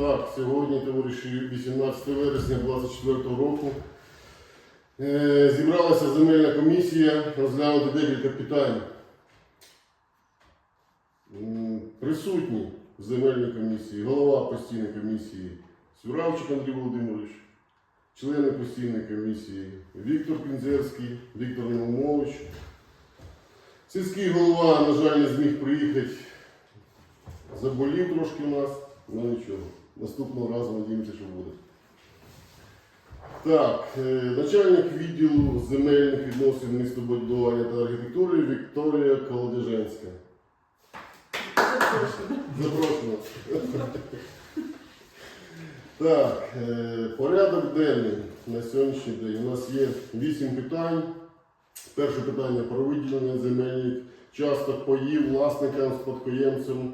Так, сьогодні, товариші, 18 вересня 2024 року. Е, Зібралася земельна комісія розглянути декілька питань. Присутні в земельній комісії, голова постійної комісії Сюравчик Андрій Володимирович, члени постійної комісії Віктор Пінзерський, Віктор Наумович. Сільський голова, на жаль, не зміг приїхати. Заболів трошки у нас, ну нічого. Наступного разу надіємося, що буде. Так, е, начальник відділу земельних відносин містобудування та архітектури Вікторія Колодеженська. Запрошую. Так, е, порядок денний на сьогоднішній день. У нас є вісім питань. Перше питання про виділення земельних часток паїв власникам, спадкоємцям,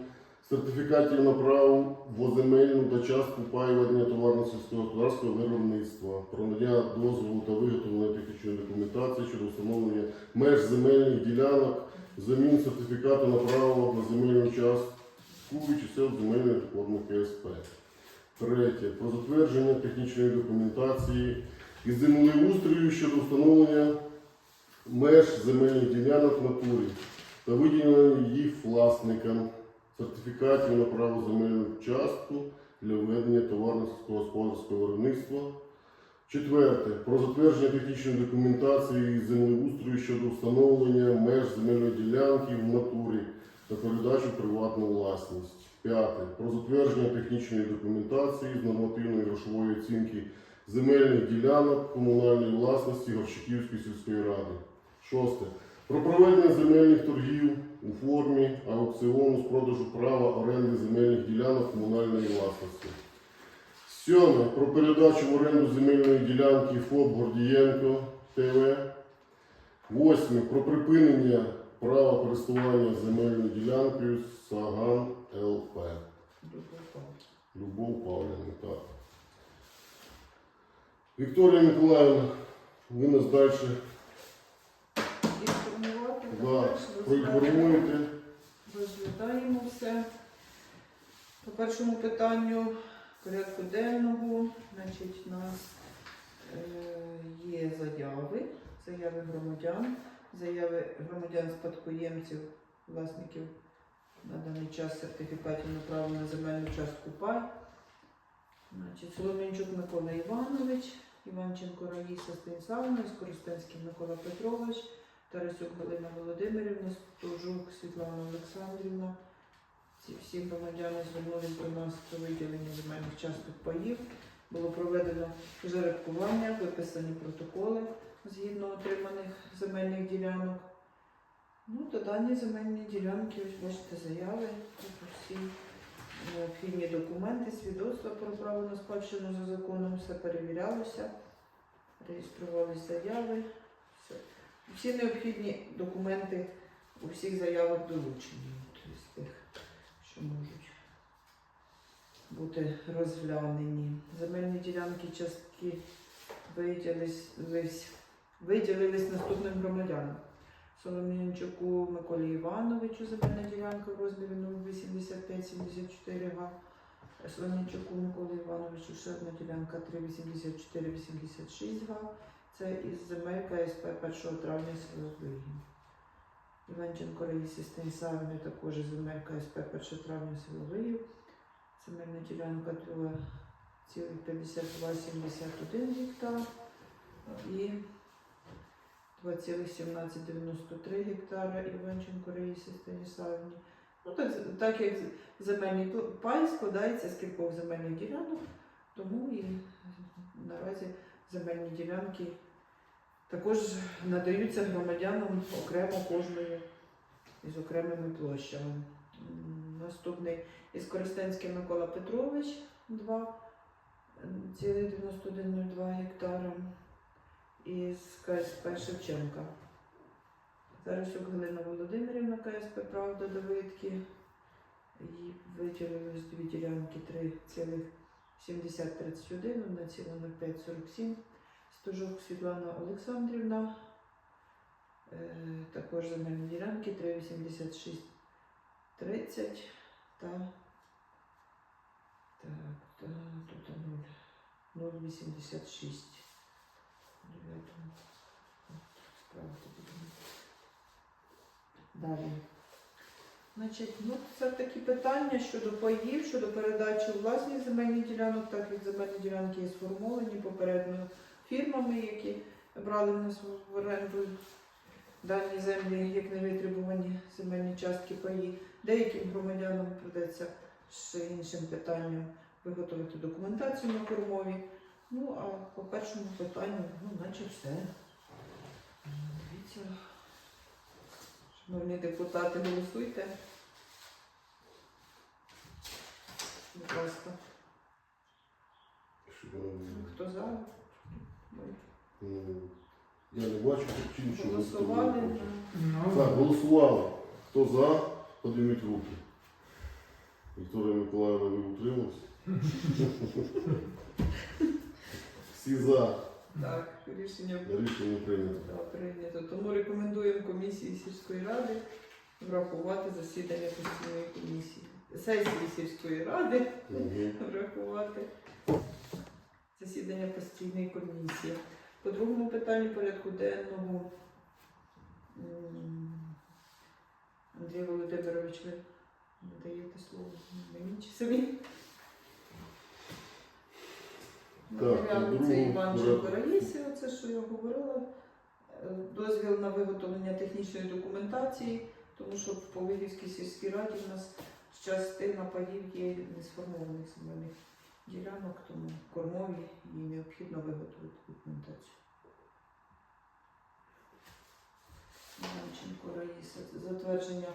сертифікатів на право в земельну та частку паю ведення товарно сільськогосподарського виробництва, про надання дозволу та виготовлення технічної документації щодо встановлення меж земельних ділянок, замін сертифікату на право на земельну частку і чисел земельних форми КСП. Третє. Про затвердження технічної документації із землеустрою щодо встановлення меж земельних ділянок натурі та виділення їх власникам сертифікатів на право земельну частку для ведення товарно-сільськогосподарського виробництва. Четверте. Про затвердження технічної документації із землеустрою щодо встановлення меж земельної ділянки в натурі та передачу приватну власність. П'яте. Про затвердження технічної документації з нормативної грошової оцінки земельних ділянок комунальної власності Горщиківської сільської ради. Шосте. Про проведення земельних торгів у формі аукціону з продажу права оренди земельних ділянок комунальної власності. Сьоме. Про передачу в оренду земельної ділянки ФОП Гордієнко ТВ. Восьме. Про припинення права користування земельною ділянкою Саган ЛП. Любов Павлівна, так. Вікторія Миколаївна, ви нас далі Інформувати, да, також проінформуєте. розглядаємо все. По першому питанню порядку денного, значить, у нас е, є заяви, заяви громадян, заяви громадян-спадкоємців, власників на даний час сертифікатів на право на земельну частку пай. Значить, Соломінчук Микола Іванович, Іванченко Раїса Станіславовна, Скористенський Микола Петрович, Тарасюк Галина Володимирівна, Стужук Світлана Олександрівна. Ці всі громадяни звернулись до нас про виділення земельних часток паїв. Було проведено жеребкування, виписані протоколи згідно отриманих земельних ділянок. Ну, то дані земельні ділянки, ось бачите, заяви, всі необхідні документи, свідоцтва про право на спадщину за законом, все перевірялося, реєструвалися заяви. Всі необхідні документи у всіх заявах долучені, тобто з тих, що можуть бути розглянені. Земельні ділянки частки виділились, наступним громадянам. Соломінчуку Миколі Івановичу земельна ділянка в розмірі 08574 га. Соломінчуку Миколі Івановичу ще одна ділянка 38486 га. Це із земель КСП 1 травня Вигін. Іванченко Раїсі Станіславівни також із земель КСП 1 травня село Вигів. Земельна ділянка 2,5271 гектар і 2,1793 гектара Іванченко Раїсі Станіславівні. Ну, так, так як земельний пл- пай складається з кількох земельних ділянок, тому і наразі земельні ділянки також надаються громадянам окремо кожної із окремими площами. Наступний із Користенський Микола Петрович 2,9102 гектара із КСП Шевченка. Тарасюк Галина Володимирівна, КСП Правда Давидки. Їй виділилось дві ділянки 3,7031, 1,0547. Стужок Світлана Олександрівна. Е, також земельні ділянки 3,8630 та так, 086. Дев'ятому. Справити. Далі. Значить, ну, це такі питання щодо паїв, щодо передачі у власність земельних ділянок, так як земельні ділянки є сформовані попередньо фірмами, які брали в нас в оренду дані землі, як невитребувані земельні частки паї. Деяким громадянам придеться ще іншим питанням виготовити документацію на кормові. Ну, а по першому питанню, ну, наче все. Дивіться. Шановні депутати, голосуйте. Будь ласка, хто за? Ну, Я не бачу причин, що Голосували. Так, голосували. Хто за, подивіть руки. Вікторія Миколаївна, ви утрималися? Всі за. Так, рішення Рішення прийнято. Прийнято. Тому рекомендуємо комісії сільської ради врахувати засідання постійної комісії. Сесії сільської ради Мгм. врахувати засідання постійної комісії. По другому питанню порядку денного Андрій Володимирович, ви надаєте слово мені чи собі? Матеріали це Іванченко порядку. Оце що я говорила. Е, Дозвіл на виготовлення технічної документації, тому що по Вигівській сільській раді в нас частина паїв є несформованих земельних ділянок, тому кормові і необхідно виготовити документацію. Іванченко Раїса. Це затвердження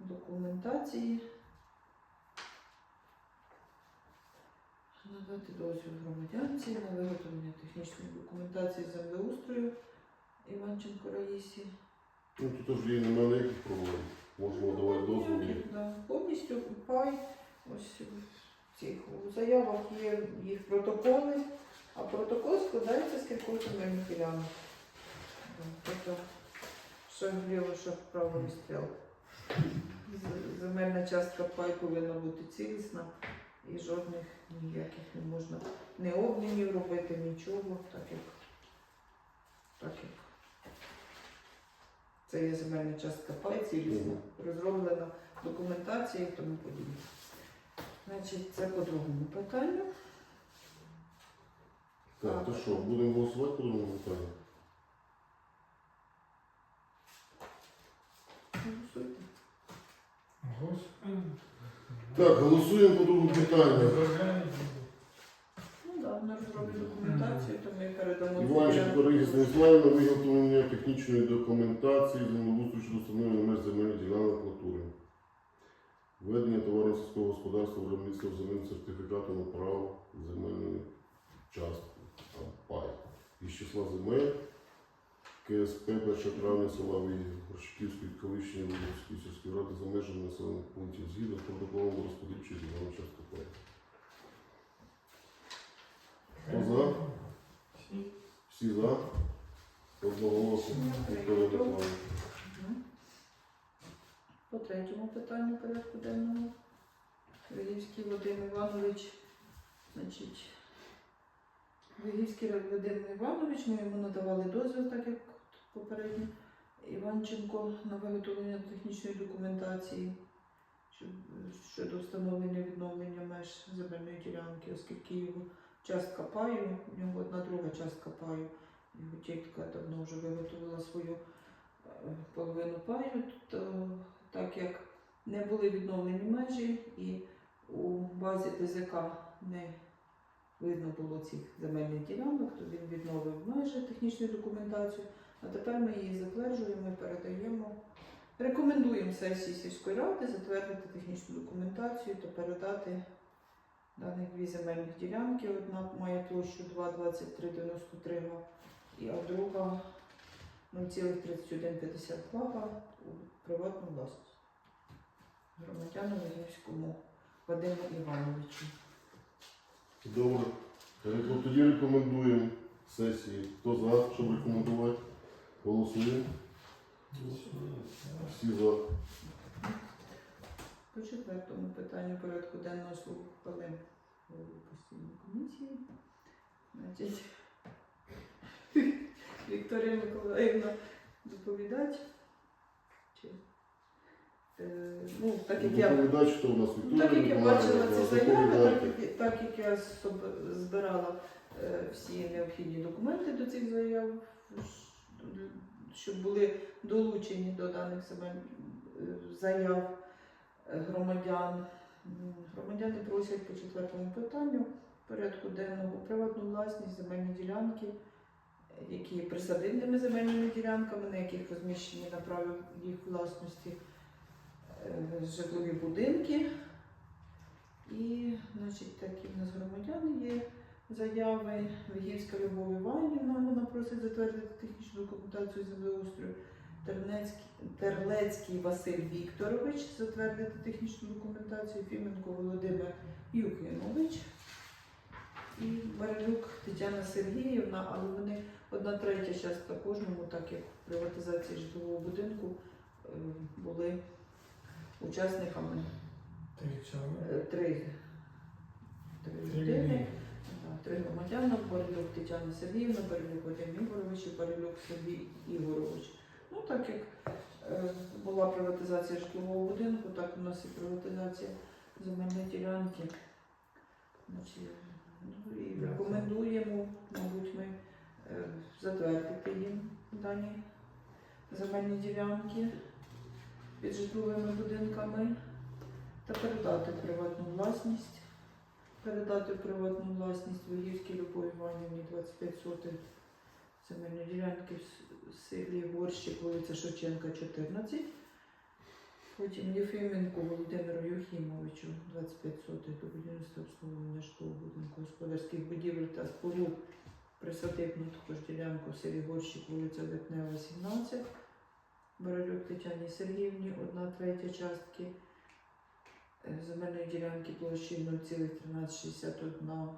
документації. Надати дозвіл громадянці на виготовлення технічної документації землеустрою Іванченко Раїсі. Ну, тут є немає ніяких проблем. Можемо давати дозвіл. Повністю пай. Ось цих у заявах є їх протоколи, а протокол складається з кількох земельних ділянок. Тобто, що вліво, що вправо розстріл. Земельна частка пай повинна бути цілісна і жодних ніяких не можна не обмінів робити, нічого, так як, так як це є земельна частка пай цілісна, розроблена документація і тому подібне. Значить, це по другому питанню. Так, то що, будемо голосувати по другому питанню? Голосуйте. Господи. Так, голосуємо по другому питанню. Ну так, вона розробить документацію, то ми передамо. Іванченко Раїса Станіславівна, виготовлення технічної документації землеустрою щодо встановлення меж земельних ділянок натури. Введення товарно сільського земельним сертифікатом на право земельної частки, там пай. Із числа земель КСП 1 травня села Горшківської колишньої Володимирської сільської ради за межами населених пунктів згідно з протоколом розподільчої земельної частки пай. Хто за? Всі за? Одноголосно. Миколаївна. Мгм. По третьому питанню порядку денного. Вигівський Вадим Іванович, значить, Вигівський Вадим Іванович, ми йому надавали дозвіл, так як попередньо. Іванченко на виготовлення технічної документації щодо встановлення відновлення меж земельної ділянки, оскільки його частка паю, у нього одна друга частка паю. Його тітка давно вже виготовила свою е, половину паю, то так як не були відновлені межі і у базі ДЗК не видно було цих земельних ділянок, то він відновив межі технічну документацію. А тепер ми її затверджуємо і передаємо. Рекомендуємо сесії сільської ради затвердити технічну документацію та передати дані дві земельних ділянки. Одна має площу 2,2393 га, а друга 0,3152 га у приватну власність. Громадяну Легівському Вадиму Івановичу. Добре. Ре- Тоді рекомендуємо сесії. Хто за, щоб рекомендувати? Голосуємо. Всі за. По четвертому питанню порядку денного слухали голову постійної комісії. Значить, Вікторія Миколаївна доповідач. Е, ну, так як я Доповідач, хто у нас Ну, Вікторія так як я Миколаївна, бачила ці заяви, доповідайте. так як, так як я соб- збирала е, всі необхідні документи до цих заяв, щоб були долучені до даних земель е, заяв е, громадян. М, Громадяни просять по четвертому питанню порядку денного приватну власність земельні ділянки, які є присадибними земельними ділянками, на яких розміщені на праві їх власності житлові будинки. І, значить, такі в нас громадяни є заяви. Вігівська Любов Іванівна, вона просить затвердити технічну документацію землеустрою. Тернецький, Терлецький Василь Вікторович затвердити технічну документацію. Фіменко Володимир Юхимович. І Барелюк Тетяна Сергіївна, але вони одна третя частка кожному, так як в приватизації житлового будинку е, були учасниками. Три. Е, людини, три громадяни, Борилюк Тетяна Сергіївна, Борилюк Вадим Ігорович і Борилюк Сергій Ігорович. Ну, так як е, була приватизація житлового будинку, так у нас і приватизація земельної ділянки. Значить, ну, і рекомендуємо, мабуть, ми е, затвердити їм дані земельні ділянки під житловими будинками та передати приватну власність. Передати приватну власність Воївській Любові Іванівні 25 сотих земельної ділянки в селі Горщик, вулиця Шевченка, 14. Потім Єфименку Володимиру Юхімовичу 25 сотих до будівництва обслуговування житлового будинку господарських будівель та споруд присадибну також ділянку в селі Горщик, вулиця Витнева, 17. Боролюк Тетяні Сергіївні, одна третя частки е, земельної ділянки площею 0,1361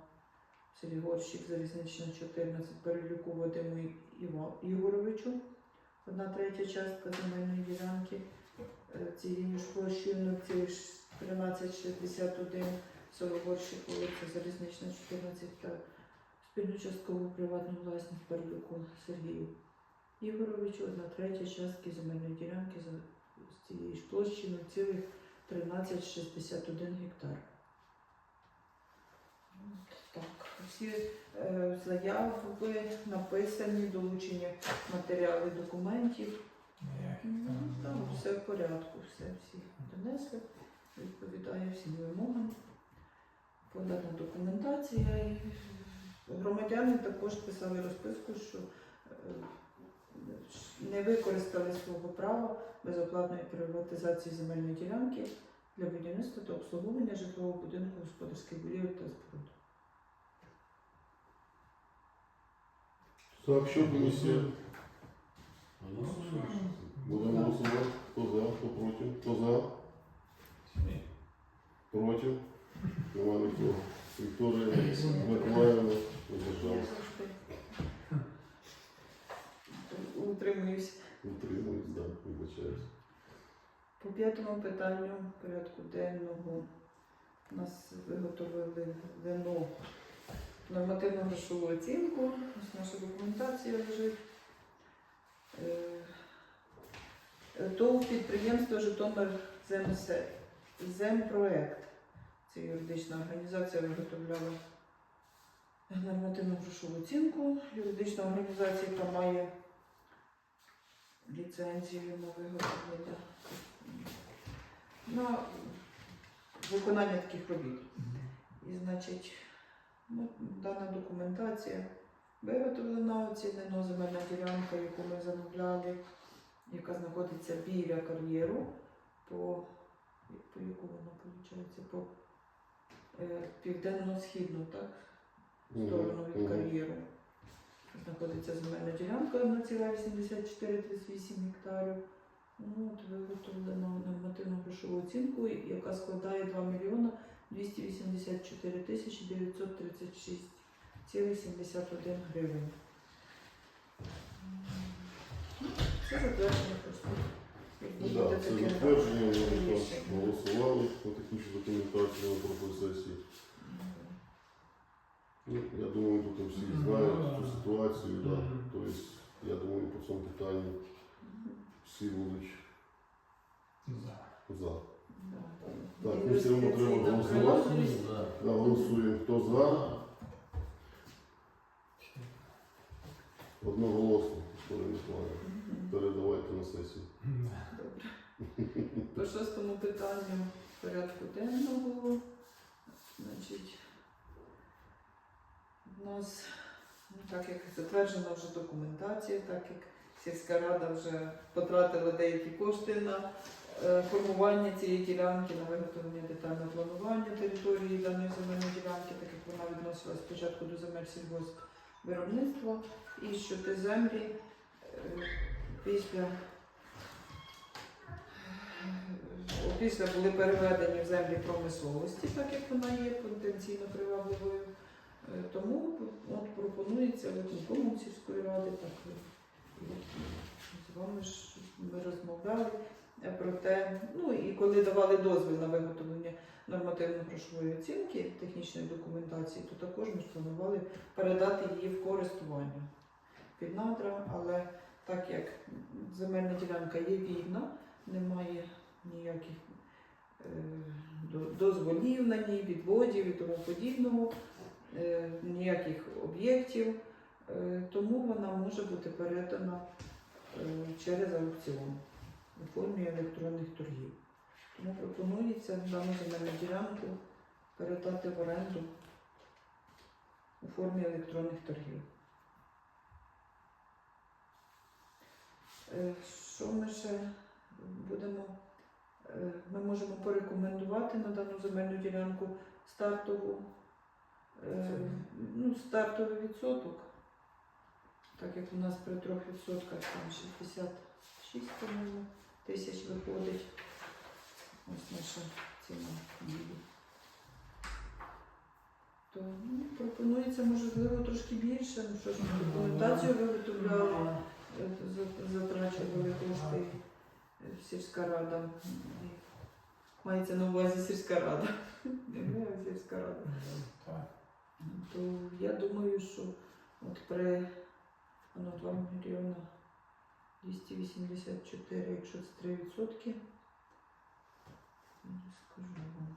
в селі Горщик, Залізнична 14, Перелюку Вадиму Ігоровичу, одна третя частка земельної ділянки цією ж площею 0,1361 село Горщик, вулиця Залізнична 14 та спільну часткову приватну власність Перелюку Сергію. Ігоровичу одна третя частки земельної ділянки за з цієї ж площі 0,1361 гектар. Так, всі е, заяви написані, долучені матеріали документів. Ну, все в порядку, все всі донесли, відповідає всім вимогам. Подана документація. Громадяни також писали розписку, що не використали свого права безоплатної приватизації земельної ділянки для будівництва та обслуговування житлового будинку господарських будівель та споруд. Так, що комісія? Будемо голосувати. Хто за, хто проти? Хто за? Проти? Нема нікого. Вікторія Миколаївна Я утримуюсь. Утримуюсь, да, вибачаюсь. По п'ятому питанню порядку денного нас виготовили вино нормативну грошову оцінку. Ось наша документація лежить. Е, ТОВ підприємство Житомир Земпроект. Це юридична організація виготовляла нормативну грошову оцінку. Юридична організація, яка має ліцензію на виготовлення на виконання таких робіт. І, значить, ну, дана документація виготовлена, оцінена земельна ділянка, яку ми замовляли, яка знаходиться біля кар'єру, по, по яку вона виходить, по е, південно-східну, так? сторону від кар'єру. Знаходиться земельна ділянка 1,8438 гектарів. Ну, от виготовлено нормативну грошову оцінку, яка складає 2 мільйона 284 тисячі 936,71 гривень. Це затвердження просто. Ну, да, Це затвердження, ми голосували на технічну документацію на профсесії. Ну, я думаю, тут всі документацію. Да. Мгм. Тобто, я думаю, по цьому питанню всі будуть За. за. Так, ми все одно треба голосувати. Да, голосуємо. Хто за? Одноголосно, Вікторія Миколаївна. Передавайте на сесію. Добре. По шостому питанню порядку денного. Значить, у нас, ну, так як затверджена вже документація, так як сільська рада вже потратила деякі кошти на е, формування цієї ділянки, на виготовлення детального планування території даної земельної ділянки, так як вона відносилась спочатку до земель сільгоспвиробництва, і що ті землі е, після Після були переведені в землі промисловості, так як вона є потенційно привабливою. Е, Тому от пропонується виконкому сільської ради, так з вами ж ми розмовляли е, про те, ну і коли давали дозвіл на виготовлення нормативно-грошової оцінки технічної документації, то також ми планували передати її в користування під надра, але так як земельна ділянка є вільна, немає ніяких е, дозволів на ній, відводів і тому подібного, е, ніяких об'єктів, е, тому вона може бути передана е, через аукціон у формі електронних торгів. Тому пропонується дану земельну ділянку передати в оренду у формі електронних торгів. Е, Що ми ще будемо? Е, Ми можемо порекомендувати на дану земельну ділянку стартову, е, ну, стартовий відсоток, так як у нас при 3% там 66 по-моєму, тисяч виходить. Ось наша ціна буде. То ну, пропонується, можливо, трошки більше, ну що ж ми документацію виготовляли. Е, затрачували кошти е, сільська рада. Мається на увазі сільська рада. Не сільська рада. То я думаю, що от при воно 2 мільйона 284, якщо це 3 відсотки, скажу вам.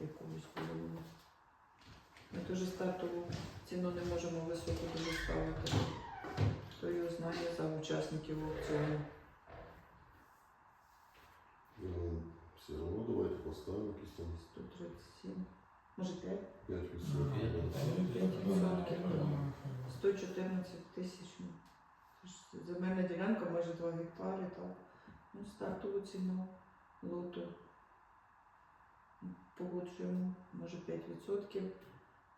якогось було. Ми теж стартову ціну не можемо високо дуже ставити. Хто його знає за учасників аукціону. Ну, все одно давайте поставимо якісь там 137, може 5, 5 М. відсотків. 114 тисяч. ну. Це ж Земельна ділянка майже 2 гектари, так. Ну, стартову ціну лоту погоджуємо, може 5%.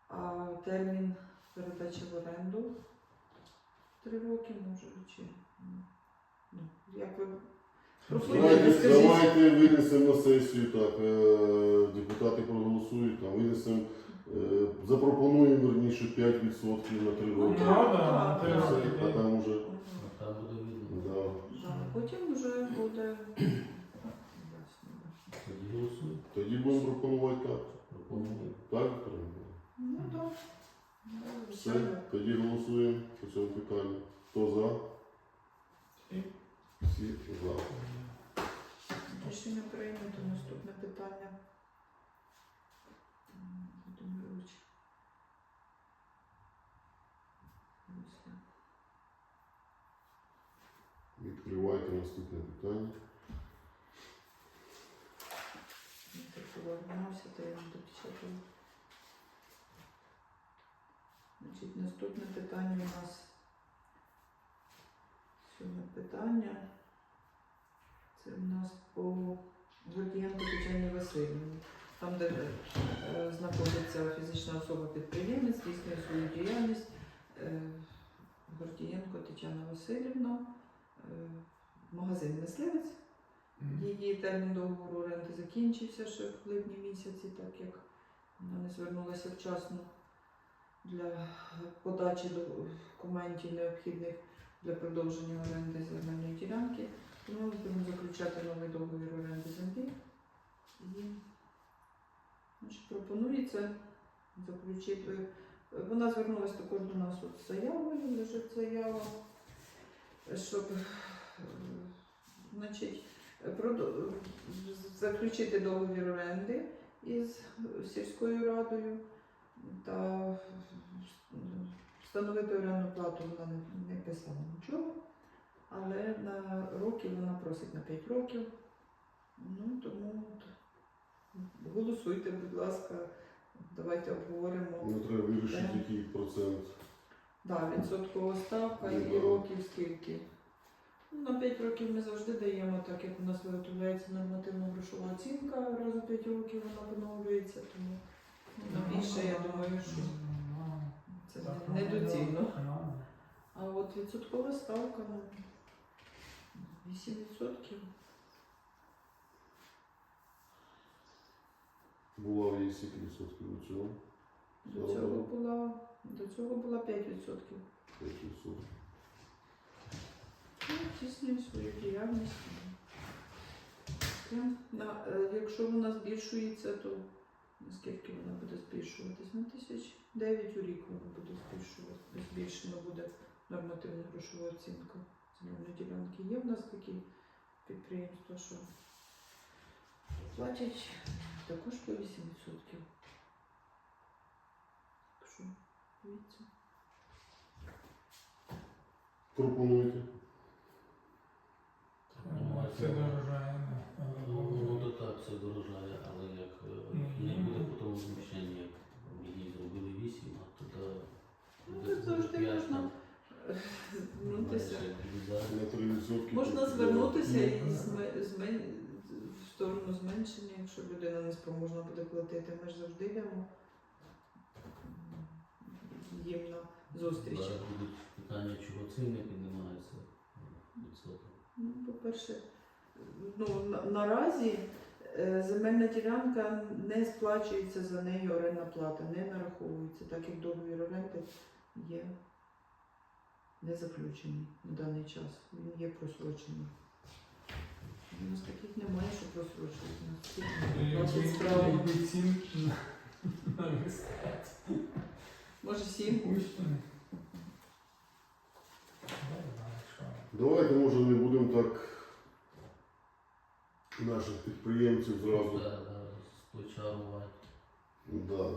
А термін передачі в оренду 3 роки, може, чи ну, як ви Давайте, давайте винесемо на сесію, так, е, депутати проголосують, там винесемо, е, запропонуємо верніше 5% на 3 роки. Ну, да, на три Все, роки. А там уже, Там буде видно. да. Да, Потім вже буде. Тоді голосуй. Тоді будемо пропонувати так. Так, Віктор Ну так. Все, тоді голосуємо по цьому питанню. Хто за? Всі? Всі за. Рішення прийнято. Наступне питання. Відкривайте наступне питання. Я так то я не допечатала. Значить, наступне питання у нас. Сьоме питання. Це в нас по Гордієнко Тетяні Васильівні. Там, де е, знаходиться фізична особа підприємець, здійснює свою діяльність. Е, Гордієнко Тетяна Васильівна, е, магазин мисливець. Її термін договору оренди закінчився ще в липні місяці, так як вона не звернулася вчасно для подачі документів необхідних для продовження оренди земельної ділянки. Тому ми будемо заключати новий договір оренди землі. І значить, пропонується заключити. Вона звернулася також до нас з заявою, лежить заява, щоб е, значить, заключити договір оренди із сільською радою та встановити орендну плату вона не, писала нічого, але на роки вона просить на 5 років. Ну тому голосуйте, будь ласка, давайте обговоримо. Ну, треба вирішити, який процент. Да, відсоткова ставка і Ну, років скільки. Ну, На 5 років ми завжди даємо, так як у нас виготовляється нормативна грошова оцінка, раз у 5 років вона поновлюється, тому ну, більше я думаю, що це недоцільно. А от відсоткова ставка ну, 8%. Була в її скільки відсотків у цьому? До цього була, до цього була 5%. 5 Ну, свою діяльність. Е, якщо вона збільшується, то наскільки вона буде збільшуватись? На тисяч 9 у рік вона буде збільшувати. Збільшена буде нормативна грошова оцінка земельної ділянки. Є в нас такі підприємства, що платять також по 8%. Так що, дивіться. Пропонуйте. Це дорожає. Ну, то так, все дорожає, але як е, не буде потім зміщення, як мені зробили 8, а тоді Ну, буде тут завжди можна звернутися. менше віддати. На 3 відсотки. Можна звернутися і зме- змен- в сторону зменшення, якщо людина не спроможна буде платити. Ми ж завжди йдемо їм на зустріч. Зараз будуть питання, чого ціни піднімаються відсоток. Ну, по-перше, ну, на- наразі е, земельна ділянка не сплачується за неї орендна плата, не нараховується, так як договір оренди є не заключений на даний час. Він є просрочений. У нас таких немає, що просрочують. У нас всі цін на. Може сім. Давайте, може, не будемо так наших підприємців зразу. Да, да, спочарувати. Да.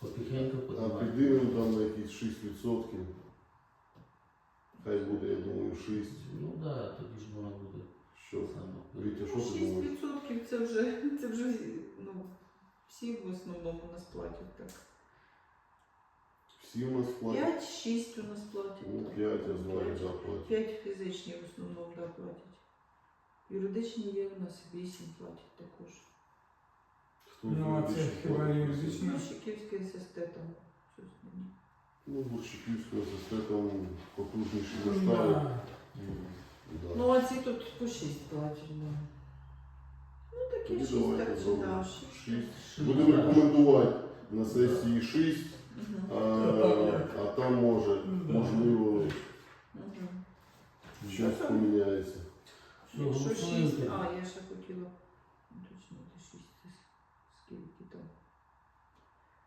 Потихеньку А подавати. підіймемо там на якісь 6%. Хай буде, я думаю, 6. Ну так, да, тоді ж вона буде Що? саме. Вітя, що ти 6% думаєш? це вже, це вже ну, всі в основному у нас платять так. Всі у нас платять? 5-6 у нас платять. Ну, так. 5, я знаю, да, платять. 5 фізичні в основному да, платять. Юридичні є у нас 8 платять також. Хто Ну, а це більше хіба платить? юридичні? Ну, Шиківське там щось мені. Ну, Борщиківського система потужніші масштаби. Да. Да. Ну, а ці тут по 6 платять. Да. Ну, такі Тоді 6, давайте так чи зробимо да, шість. Будемо рекомендувати на сесії 6, а, а там може, можливо, Угу. щось поміняється. Все, Якщо голосуємо 6, а, я ще хотіла уточнити 6, це скільки там.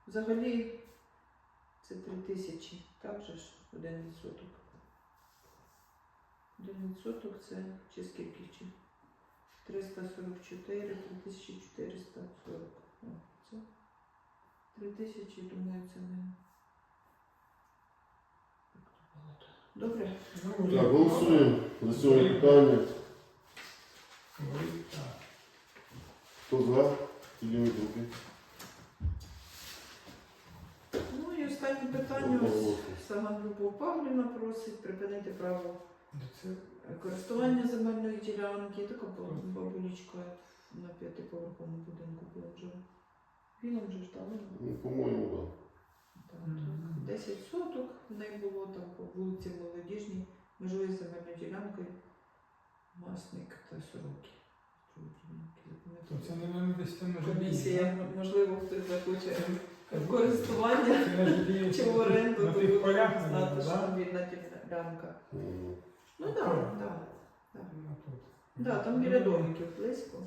Взагалі це 3 тисячі, так же ж, один відсоток. Один відсоток це чи скільки чи? 344, 3440. О, це 3 тисячі, думаю, це не. Добре. Ну, Так, голосуємо за сьогодні питання. Хто за? Підніміть руки. Ну і останнє питання. Одноголосно. Сама Любов Павлівна просить припинити право користування земельної ділянки. Така баб- бабулечка на п'ятиповерховому будинку вже. Він вже ж там. Ну, по-моєму, так. Так, 10 соток в неї було там по вулиці Молодіжній, межує земельною ділянкою Масник та Сороки. То це, мабуть, десь там може Комісія, можливо, хтось захоче в користування чи в оренду, то тих полях, знати, що там вільна ділянка. Ну так, так. Ну. Да, там біля домиків близько.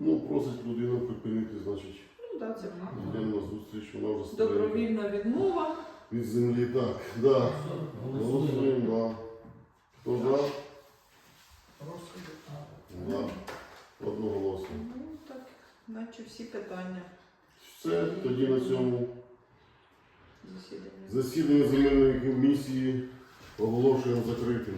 Ну, просить людину припинити, значить, Ну так, це на зустріч, вона вже добровільна відмова. Від землі, так. Да. Голосуємо. Голосуємо, да. Хто за? Розсуди. Одноголосно. Ну так, наче всі питання Все, тоді на цьому засідання. засідання земельної комісії оголошуємо закритим.